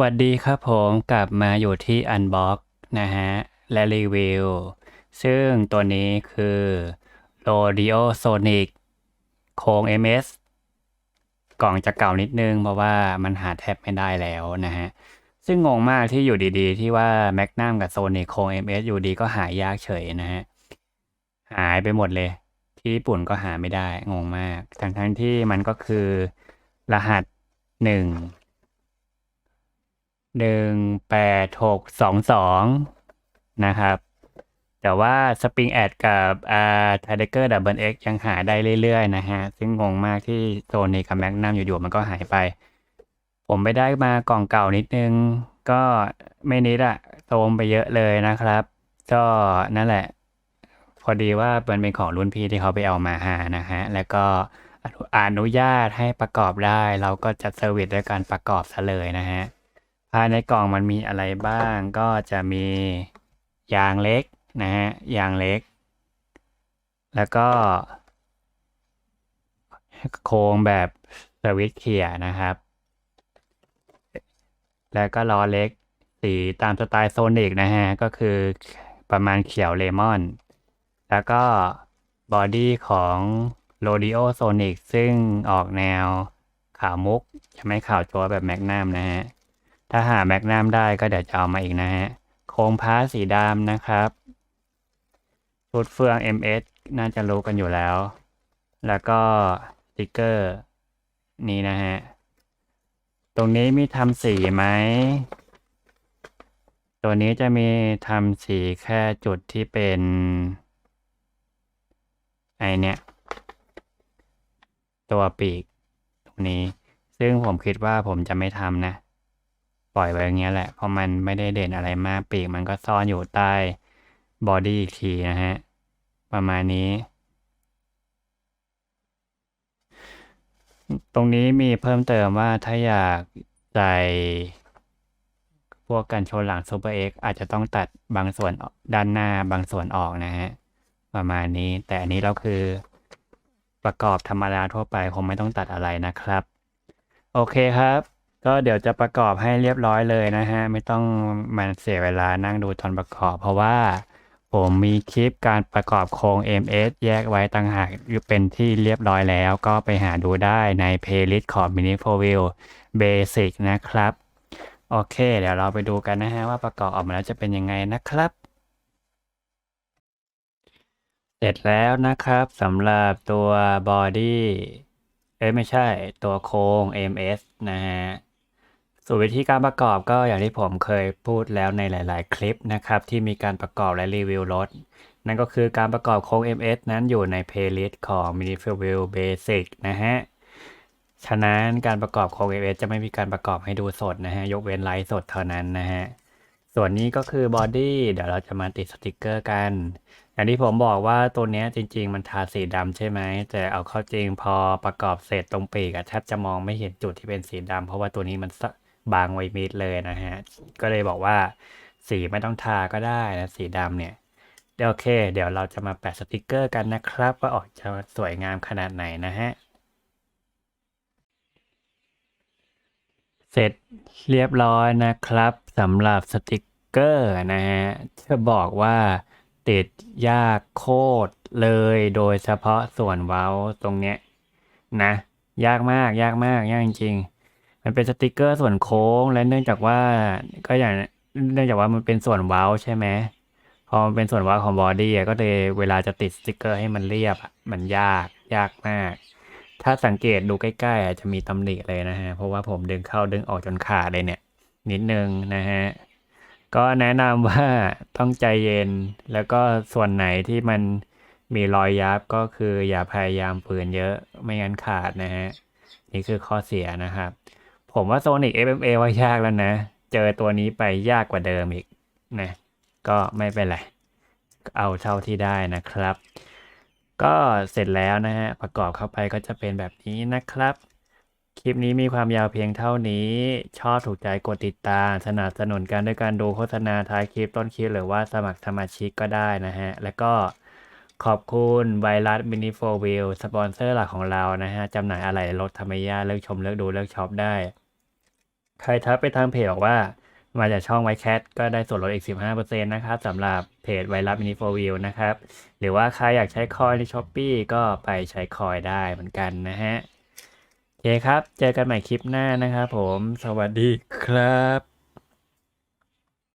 วัสดีครับผมกลับมาอยู่ที่ Unbox นะฮะ และรีวิว ซึ่งตัวนี้คือ Rodeo Sonic โครง MS กล่องจะเก่านิดนึง เพราะว่ามันหาแทบไม่ได้แล้วนะฮะ ซึ่งงงมากที่อยู่ดีๆ ที่ว่า Magnum กับ Sonic โครง MS อยู่ดีก็หายากเฉยนะฮะ หายไปหมดเลย ที่ญี่ปุ่นก็หาไม่ได้งงมาก ทั้งๆที่มันก็คือรหัสหนึ่ง หนึ่งแปดหกสองสองนะครับ แต่ว่าสปริงแอดกับอ่าไทเดกอร์ดับเบิลเอ็กยังหาได้เรื่อยๆนะฮะ ซึ่งงงมากที่โซนี่กับแมกนัมอยู่ๆมันก็หายไป ผมไปได้มากล่องเก่านิดนึง ก็ไม่นิดอะโซมไปเยอะเลยนะครับ ก็นั่นแหละ พอดีว่ามันเป็นของรุ่นพี่ที่เขาไปเอามาหานะฮะ แล้วก็อนุญาตให้ประกอบได้ เราก็จัดเซอร์วิสด้วยการประกอบซะเลยนะฮะ ภายในกล่องมันมีอะไรบ้างก็จะมียางเล็กนะฮะยางเล็ก แล้วก็ โครงแบบสวิตช์เขียนะครับ แล้วก็ล้อเล็กสีตามสไตล์โซนิกนะฮะ ก็คือประมาณเขียวเลมอน แล้วก็บอดี้ของ Rodeo Sonic ซึ่งออกแนวขาวมุกจะไม่ขาวจัวแบบแมกนัมนะฮะ ถ้าหาแมกนัมได้ก็เดี๋ยวจะเอามาอีกนะฮะ โครงพาสีดำนะครับ ชุดเฟือง MS น่าจะรู้กันอยู่แล้ว แล้วก็สติกเกอร์นี้นะฮะ ตรงนี้มีทำสีไหม ตัวนี้จะมีทำสีแค่จุดที่เป็นไอเนี้ยตัวปีกตรงนี้ ซึ่งผมคิดว่าผมจะไม่ทำนะ ปล่อยไว้อย่างเงี้ยแหละ เพราะมันไม่ได้เด่นอะไรมากปีก มันก็ซ่อนอยู่ใต้บอดี้อีกทีนะฮะ ประมาณนี้ ตรงนี้มีเพิ่มเติมว่าถ้าอยากใส่พวกกันชนหลัง Super X อาจจะต้องตัดบางส่วนด้านหน้าบางส่วนออกนะฮะ ประมาณนี้ แต่อันนี้เราคือประกอบธรรมดาทั่วไปคงไม่ต้องตัดอะไรนะครับ โอเคครับ ก็เดี๋ยวจะประกอบให้เรียบร้อยเลยนะฮะ ไม่ต้องมาเสียเวลานั่งดูตอนประกอบ เพราะว่าผมมีคลิปการประกอบโครง MS แยกไว้ต่างหากอยู่เป็นที่เรียบร้อยแล้ว ก็ไปหาดูได้ในเพลย์ลิสต์ของ Mini 4 Wheel Basic นะครับ โอเค เดี๋ยวเราไปดูกันนะฮะว่าประกอบออกมาแล้วจะเป็นยังไงนะครับ เสร็จแล้วนะครับสำหรับตัวบอดี้เอ้ยไม่ใช่ตัวโครง MS นะฮะ ส่วนวิธีการประกอบก็อย่างที่ผมเคยพูดแล้วในหลาย ๆ คลิปนะครับ ที่มีการประกอบและรีวิวรถ นั่นก็คือการประกอบโครง MS นั้นอยู่ในเพลย์ลิสต์ของ Mini f e e l Basic นะฮะ ฉะนั้นการประกอบโครง MS จะไม่มีการประกอบให้ดูสดนะฮะ ยกเว้นไลฟ์สดเท่านั้นนะฮะ ส่วนนี้ก็คือบอดี้เดี๋ยวเราจะมาติดสติกเกอร์กัน อย่างที่ผมบอกว่าตัวนี้จริง ๆ มันทาสีดำใช่ไหม แต่เอาเข้าจริงพอประกอบเสร็จตรงปีกอะแทบจะมองไม่เห็นจุดที่เป็นสีดำเพราะว่าตัวนี้มันส บางไว้มิดเลยนะฮะ ก็เลยบอกว่าสีไม่ต้องทาก็ได้นะ สีดำเนี่ยเดี๋ยวโอเค เดี๋ยวเราจะมาแปะสติกเกอร์กันนะครับ ว่าออกจะสวยงามขนาดไหนนะฮะ เสร็จเรียบร้อยนะครับสำหรับสติกเกอร์นะฮะจะบอกว่าติดยากโคตรเลยโดยเฉพาะส่วนเว้าตรงเนี้ยนะ ยากมากยากมากยากจริงๆ มันเป็นสติกเกอร์ส่วนโค้ง และเนื่องจากว่าก็อย่างเนื่องจากว่ามันเป็นส่วนเว้าใช่ไหมพอมันเป็นส่วนเว้าของบอดี้ก็เลยเวลาจะติดสติกเกอร์ให้มันเรียบอะมันยากยากมาก ถ้าสังเกตดูใกล้ๆอาจจะมีตำหนิเลยนะฮะ เพราะว่าผมดึงเข้าดึงออกจนขาดเลยเนี่ย นิดนึงนะฮะ ก็แนะนำว่าต้องใจเย็นแล้วก็ส่วนไหนที่มันมีรอยยับก็คืออย่าพยายามฝืนเยอะไม่งั้นขาดนะฮะ นี่คือข้อเสียนะครับ ผมว่า Sonic FMA ว่ายากแล้วนะ เจอตัวนี้ไปยากกว่าเดิมอีกนะ ก็ไม่เป็นไร เอาเท่าที่ได้นะครับ ก็เสร็จแล้วนะฮะ ประกอบเข้าไปก็จะเป็นแบบนี้นะครับ คลิปนี้มีความยาวเพียงเท่านี้ ชอบถูกใจกดติดตาม สนับสนุนกันด้วยการดูโฆษณาท้ายคลิปต้นคลิปหรือว่าสมัครสมาชิกก็ได้นะฮะ แล้วก็ขอบคุณไวรัสมินิโฟวิลสปอนเซอร์หลักของเรานะฮะจำหน่ายอะไหล่รถธรรมยาเลือกชมเลือกดูเลือกช็อปได้ ใครทักไปทางเพจบอกว่า มาจากช่องไวแคทก็ได้ส่วนลดอีก 15%นะครับสำหรับเพจไวรัสมินิโฟวิวนะครับ หรือว่าใครอยากใช้คอยในช้อปปีก็ไปใช้คอยได้เหมือนกันนะฮะโอเคครับ เจอกันใหม่คลิปหน้านะครับผม สวัสดีครับ